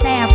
แสบ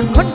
คนคน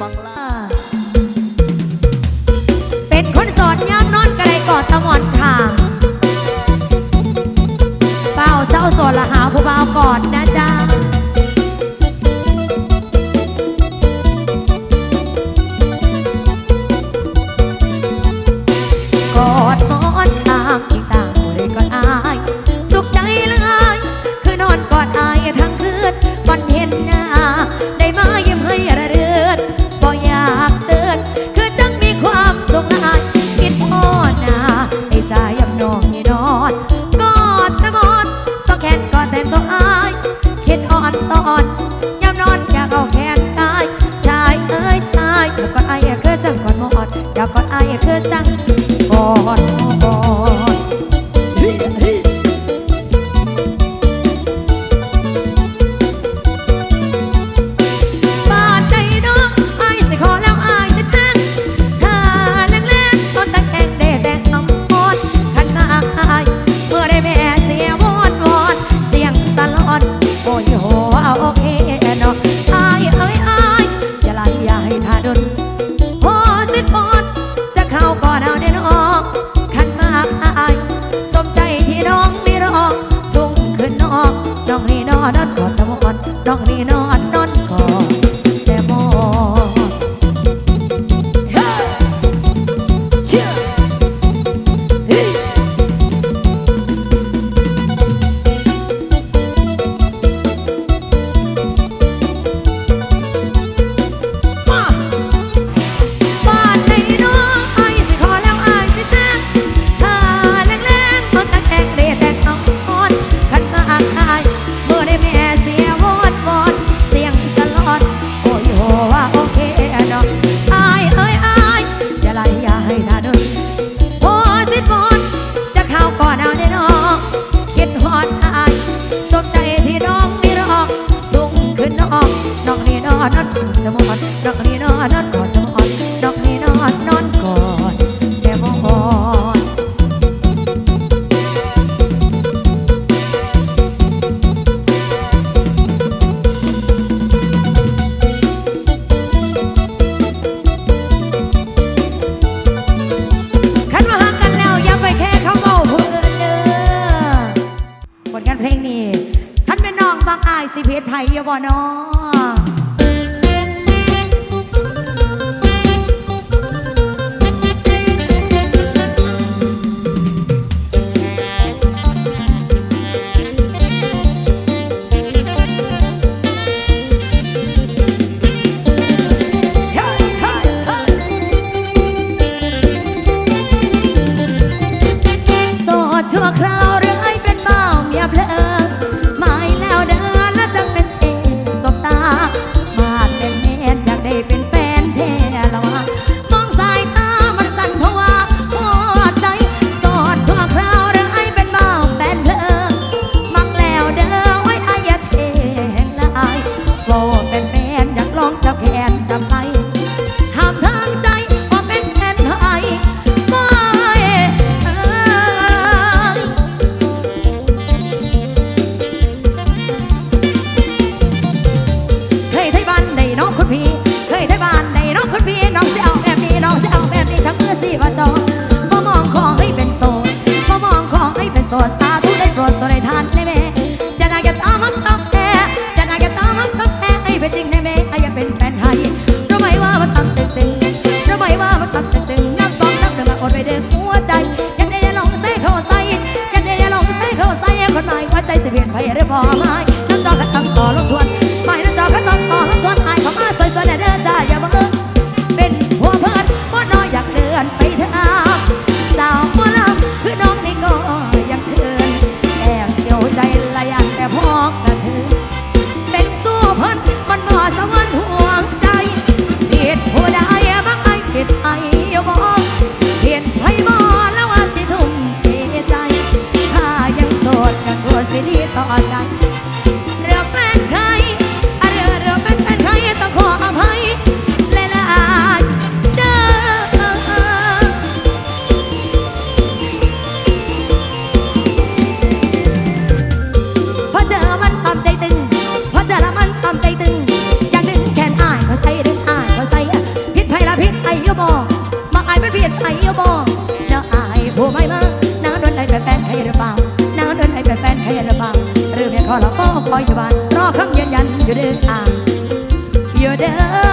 Pangla อดตอด ดอนขอดตะวันขอดนอกนี่น้อ Ada 不发 คอยอยู่บ้านรอคำยืนยันอยู่เด้ออ่าอยู่เด้อ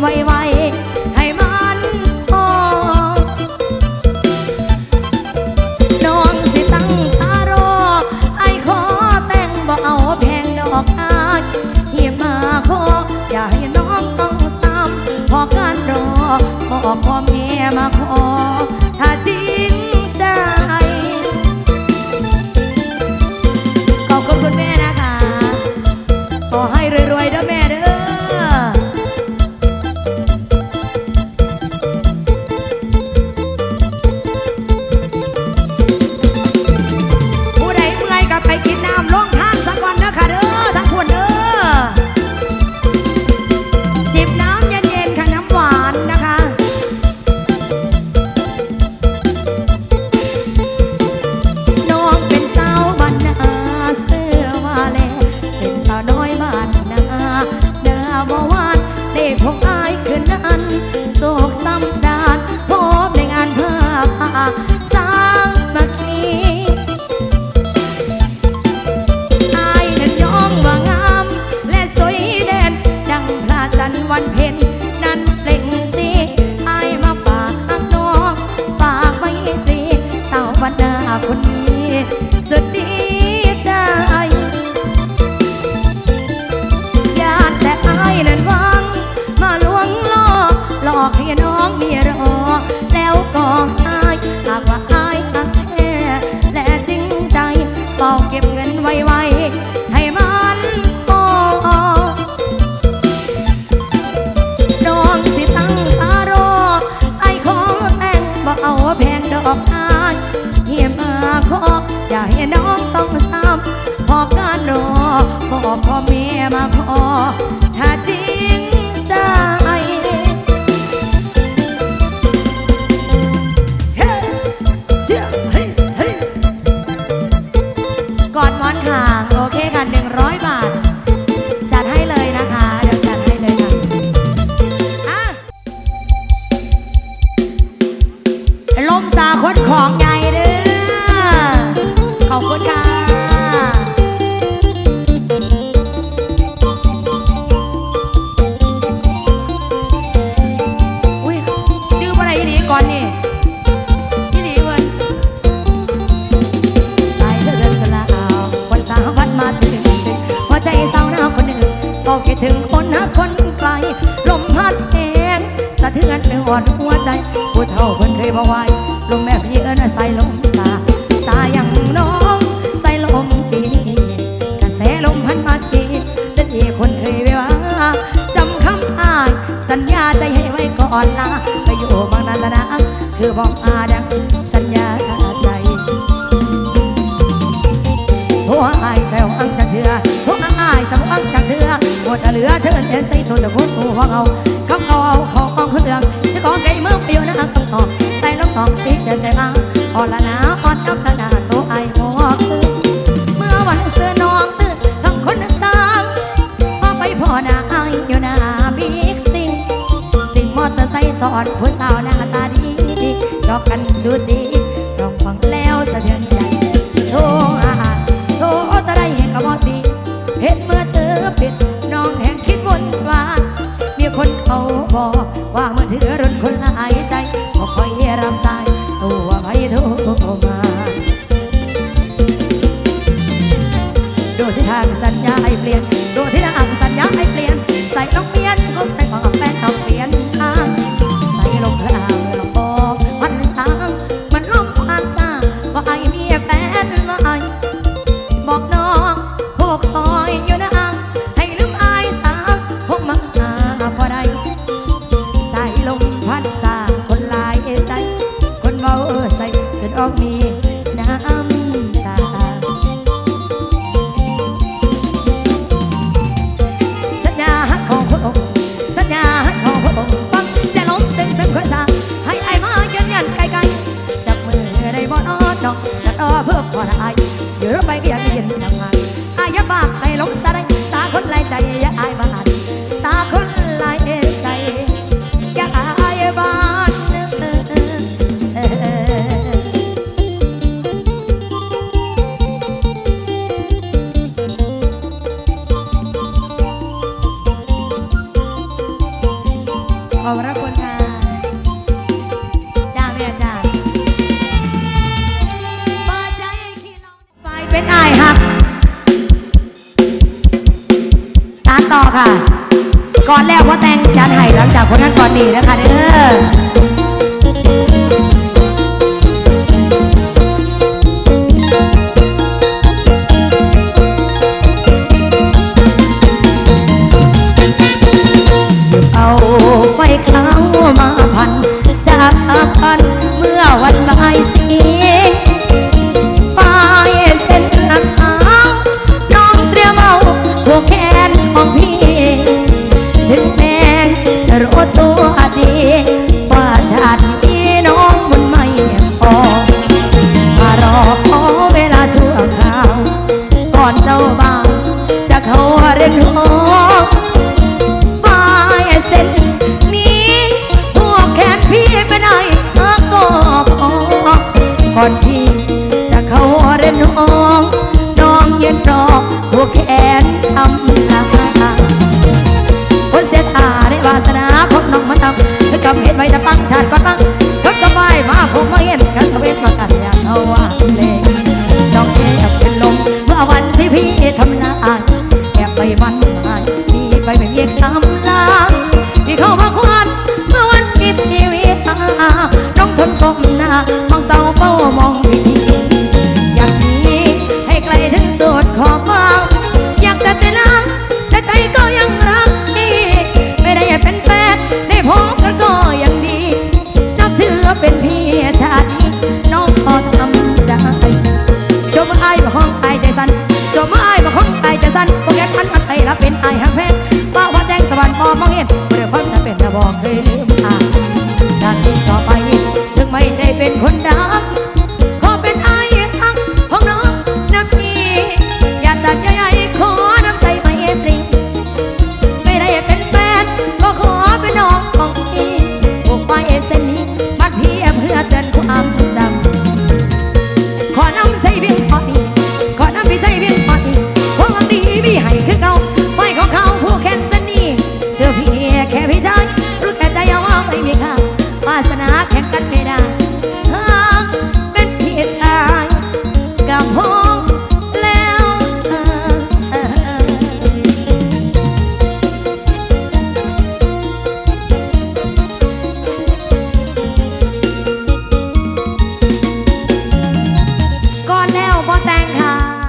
ไว้ พอ ดเหลือเชิญเอ็นใส่ตัวจะพูดตัวว่างเอาคำเขาเอาของกองขึ้เรืองจะกองไก่เมื่อไปอยู่นะคำตอบใส่น้ำตอบตีเดินใจมาอ่อนละนาอ่อนน้ำละนาตัวไอหัวคืนเมื่อวันเสือน้องตื่นทั้งคนสามมอไปพ่อนาไออยู่นาบิ๊กซิงสิ่งมอเตอร์ไซค์สอดผู้สาวหน้าตาดีดีดอกกันจูจีร้องฟังแล้วสะเทือนใจ ว่ามาเถือรนคนละอ ค่ะก่อนแล้ว่าแต่งจานไห่หลังจากคนนั้นก่อนดีนะคะเด้อ